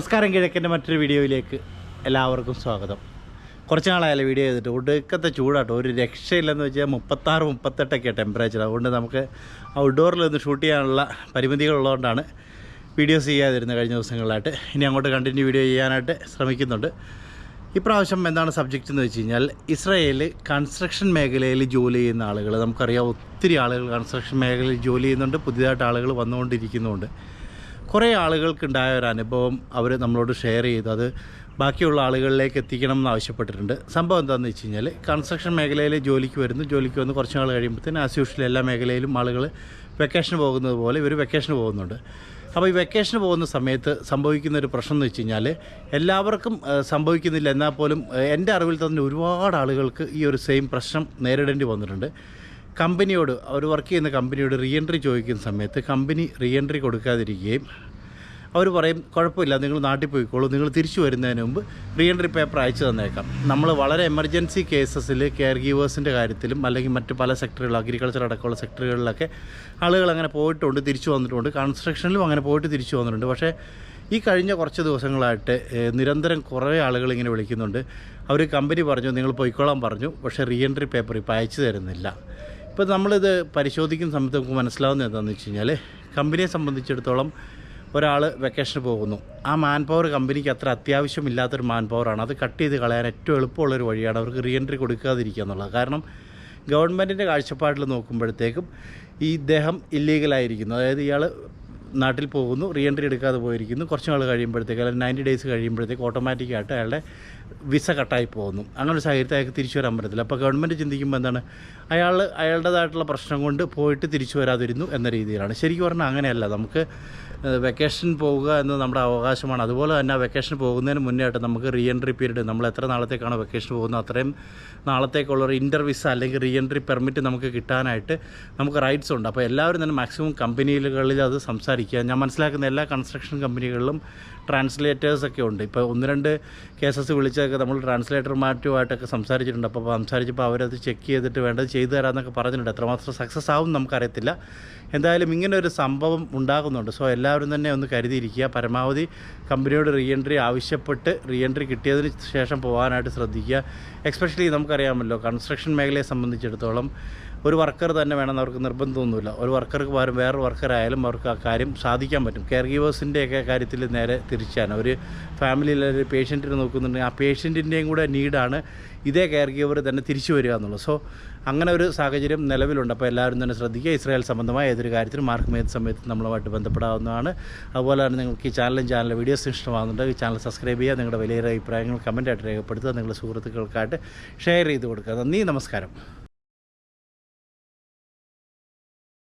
നമസ്കാരം കിഴക്കന്റെ മറ്റൊരു വീഡിയോയിലേക്ക് എല്ലാവർക്കും സ്വാഗതം. കുറച്ച് നാളായാലും വീഡിയോ ചെയ്തിട്ട്. ഒടുക്കത്തെ ചൂടാട്ടോ. ഒരു രക്ഷയില്ലെന്ന് വെച്ചാൽ മുപ്പത്താറ് മുപ്പത്തെട്ടൊക്കെയാണ് ടെമ്പറേച്ചർ അതുകൊണ്ട് നമുക്ക് ഔട്ട്ഡോറിൽ ഒന്ന് ഷൂട്ട് ചെയ്യാനുള്ള പരിമിതികളുള്ളതുകൊണ്ടാണ് വീഡിയോസ് ചെയ്യാതിരുന്നത് കഴിഞ്ഞ ദിവസങ്ങളിലായിട്ട്. ഇനി അങ്ങോട്ട് കണ്ടിന്യൂ വീഡിയോ ചെയ്യാനായിട്ട് ശ്രമിക്കുന്നുണ്ട്. ഇപ്രാവശ്യം എന്താണ് സബ്ജക്റ്റ് എന്ന് വെച്ച് കഴിഞ്ഞാൽ ഇസ്രയേൽ കൺസ്ട്രക്ഷൻ മേഖലയിൽ ജോലി ചെയ്യുന്ന ആളുകൾ നമുക്കറിയാം ഒത്തിരി ആളുകൾ കൺസ്ട്രക്ഷൻ മേഖലയിൽ ജോലി ചെയ്യുന്നുണ്ട്. പുതിയതായിട്ട് ആളുകൾ വന്നുകൊണ്ടിരിക്കുന്നുണ്ട് കുറേ ആളുകൾക്കുണ്ടായ ഒരു അനുഭവം അവർ നമ്മളോട് ഷെയർ ചെയ്തു. അത് ബാക്കിയുള്ള ആളുകളിലേക്ക് എത്തിക്കണം എന്ന് ആവശ്യപ്പെട്ടിട്ടുണ്ട്. സംഭവം എന്താണെന്ന് വെച്ച് കഴിഞ്ഞാൽ കൺസ്ട്രക്ഷൻ മേഖലയിൽ ജോലിക്ക് വരുന്നു. ജോലിക്ക് വന്ന് കുറച്ച് നാൾ കഴിയുമ്പോഴത്തേന് ആസ് യൂഷ്വൽ എല്ലാ മേഖലയിലും ആളുകൾ വെക്കേഷന് പോകുന്നത് പോലെ ഇവർ വെക്കേഷന് പോകുന്നുണ്ട്. അപ്പോൾ ഈ വെക്കേഷന് പോകുന്ന സമയത്ത് സംഭവിക്കുന്ന ഒരു പ്രശ്നം എന്ന് വെച്ച് കഴിഞ്ഞാൽ എല്ലാവർക്കും സംഭവിക്കുന്നില്ല. എന്നാൽ പോലും എന്റെ അറിവിൽ തന്നെ ഒരുപാട് ആളുകൾക്ക് ഈ ഒരു സെയിം പ്രശ്നം നേരിടേണ്ടി വന്നിട്ടുണ്ട്. കമ്പനിയോട് അവർ വർക്ക് ചെയ്യുന്ന കമ്പനിയോട് റീ എൻട്രി ചോദിക്കുന്ന സമയത്ത് കമ്പനി റീ എൻട്രി കൊടുക്കാതിരിക്കുകയും അവർ പറയും കുഴപ്പമില്ല നിങ്ങൾ നാട്ടിൽ പോയിക്കോളൂ നിങ്ങൾ തിരിച്ചു വരുന്നതിന് മുമ്പ് റീ എൻട്രി പേപ്പർ അയച്ചു തന്നേക്കാം. നമ്മൾ വളരെ എമർജൻസി കേസസിൽ കെയർ ഗീവേഴ്സിന്റെ കാര്യത്തിലും അല്ലെങ്കിൽ മറ്റ് പല സെക്ടറുകൾ അഗ്രികൾച്ചർ അടക്കമുള്ള സെക്ടറുകളിലൊക്കെ ആളുകൾ അങ്ങനെ പോയിട്ടുണ്ട് തിരിച്ചു വന്നിട്ടുണ്ട് കൺസ്ട്രക്ഷനിലും അങ്ങനെ പോയിട്ട് തിരിച്ചു വന്നിട്ടുണ്ട്. പക്ഷേ ഈ കഴിഞ്ഞ കുറച്ച് ദിവസങ്ങളായിട്ട് നിരന്തരം കുറേ ആളുകൾ ഇങ്ങനെ വിളിക്കുന്നുണ്ട്. അവർ കമ്പനി പറഞ്ഞു നിങ്ങൾ പോയിക്കോളാൻ പറഞ്ഞു പക്ഷേ റീ എൻട്രി പേപ്പർ ഇപ്പോൾ അയച്ചു തരുന്നില്ല. ഇപ്പോൾ നമ്മളിത് പരിശോധിക്കുന്ന സമയത്ത് നമുക്ക് മനസ്സിലാവുന്നത് എന്താണെന്ന് വെച്ച് കഴിഞ്ഞാൽ കമ്പനിയെ സംബന്ധിച്ചിടത്തോളം ഒരാൾ വെക്കേഷന് പോകുന്നു. ആ മാൻ പവർ കമ്പനിക്ക് അത്ര അത്യാവശ്യമില്ലാത്തൊരു മാൻ പവറാണ് അത് കട്ട് ചെയ്ത് കളയാൻ ഏറ്റവും എളുപ്പമുള്ളൊരു വഴിയാണ് അവർക്ക് റീഎൻട്രി കൊടുക്കാതിരിക്കുക എന്നുള്ളത്. കാരണം ഗവൺമെന്റിന്റെ കാഴ്ചപ്പാടിൽ നോക്കുമ്പോഴത്തേക്കും ഈ ഇദ്ദേഹം ഇല്ലീഗലായിരിക്കുന്നു അതായത് ഇയാൾ നാട്ടിൽ പോകുന്നു റീ എൻട്രി എടുക്കാതെ പോയിരിക്കുന്നു. കുറച്ച് നാൾ കഴിയുമ്പോഴത്തേക്ക് അല്ലെങ്കിൽ നയന്റി ഡേയ്സ് കഴിയുമ്പോഴത്തേക്ക് ഓട്ടോമാറ്റിക്കായിട്ട് അയാളുടെ വിസ കട്ടായി പോകുന്നു. അങ്ങനെ ഒരു സാഹചര്യത്തിൽ അയാൾക്ക് തിരിച്ചു വരാൻ പറ്റത്തില്ല. അപ്പോൾ ഗവൺമെന്റ് ചിന്തിക്കുമ്പോൾ എന്താണ്? അയാൾ അയാളുടേതായിട്ടുള്ള പ്രശ്നം കൊണ്ട് പോയിട്ട് തിരിച്ചു വരാതിരുന്നു എന്ന രീതിയിലാണ്. ശരിക്കും പറഞ്ഞാൽ അങ്ങനെയല്ല. നമുക്ക് വെക്കേഷൻ പോവുക എന്നത് നമ്മുടെ അവകാശമാണ്. അതുപോലെ തന്നെ വെക്കേഷൻ പോകുന്നതിന് മുന്നേ നമുക്ക് റീ എൻട്രി പീരീഡ് നമ്മൾ എത്ര നാളത്തേക്കാണ് വെക്കേഷൻ പോകുന്നത് അത്രയും നാളത്തേക്കുള്ള ഒരു ഇന്റർ വിസ അല്ലെങ്കിൽ റീ എൻട്രി പെർമിറ്റ് നമുക്ക് കിട്ടാനായിട്ട് നമുക്ക് റൈറ്റ്സ് ഉണ്ട്. അപ്പോൾ എല്ലാവരും തന്നെ മാക്സിമം കമ്പനികളിൽ അത് സംസാരിക്കുക. ഞാൻ മനസ്സിലാക്കുന്ന എല്ലാ കൺസ്ട്രക്ഷൻ കമ്പനികളിലും ട്രാൻസ്ലേറ്റേഴ്സൊക്കെ ഉണ്ട്. ഇപ്പോൾ ഒന്ന് രണ്ട് കേസസ് വിളിച്ചൊക്കെ നമ്മൾ ട്രാൻസ്ലേറ്റർമാരുമായിട്ടൊക്കെ സംസാരിച്ചിട്ടുണ്ട്. അപ്പോൾ സംസാരിച്ചപ്പോൾ അവരത് ചെക്ക് ചെയ്തിട്ട് വേണ്ടത് ചെയ്തു തരാമെന്നൊക്കെ പറഞ്ഞിട്ടുണ്ട്. എത്രമാത്രം സക്സസ് ആവും നമുക്കറിയത്തില്ല. എന്തായാലും ഇങ്ങനെ ഒരു സംഭവം ഉണ്ടാകുന്നുണ്ട്. സോ എല്ലാവരും തന്നെ ഒന്ന് കരുതിയിരിക്കുക. പരമാവധി കമ്പനിയോട് റീ എൻട്രി ആവശ്യപ്പെട്ട് റീ എൻട്രി കിട്ടിയതിന് ശേഷം പോകാനായിട്ട് ശ്രദ്ധിക്കുക. എക്സ്പെഷ്യലി നമുക്കറിയാമല്ലോ കൺസ്ട്രക്ഷൻ മേഖലയെ സംബന്ധിച്ചിടത്തോളം ഒരു വർക്കർ തന്നെ വേണമെന്ന് അവർക്ക് നിർബന്ധമൊന്നുമില്ല. ഒരു വർക്കർക്ക് പകരം വേറൊരു വർക്കറായാലും അവർക്ക് ആ കാര്യം സാധിക്കാൻ പറ്റും. കെയർ ഗീവേഴ്സിന്റെയൊക്കെ കാര്യത്തിൽ നേരെ തിരിച്ചാണ്. ഒരു ഫാമിലിയിൽ ഒരു പേഷ്യന്റിനെ നോക്കുന്നുണ്ടെങ്കിൽ ആ പേഷ്യന്റിന്റെയും കൂടെ നീഡാണ് ഇതേ കെയർ ഗീവർ തന്നെ തിരിച്ചു വരിക എന്നുള്ളത്. സോ അങ്ങനെ ഒരു സാഹചര്യം നിലവിലുണ്ട്. അപ്പോൾ എല്ലാവരും തന്നെ ശ്രദ്ധിക്കുക. ഇസ്രായേൽ സംബന്ധമായ ഏതൊരു കാര്യത്തിലും മാർക്ക് മേത് സമയത്ത് നമ്മളുമായിട്ട് ബന്ധപ്പെടാവുന്നതാണ്. അതുപോലെ തന്നെ നിങ്ങൾക്ക് ഈ ചാനലും ചാനലിലെ വീഡിയോസ് ഇഷ്ടമാകുന്നുണ്ട്. ഈ ചാനൽ സബ്സ്ക്രൈബ് ചെയ്യുക. നിങ്ങളുടെ വലിയ അഭിപ്രായങ്ങൾ കമന്റായിട്ട് രേഖപ്പെടുത്തുക. നിങ്ങളുടെ സുഹൃത്തുക്കൾക്കായിട്ട് ഷെയർ ചെയ്ത് കൊടുക്കുക. നന്ദി. നമസ്കാരം.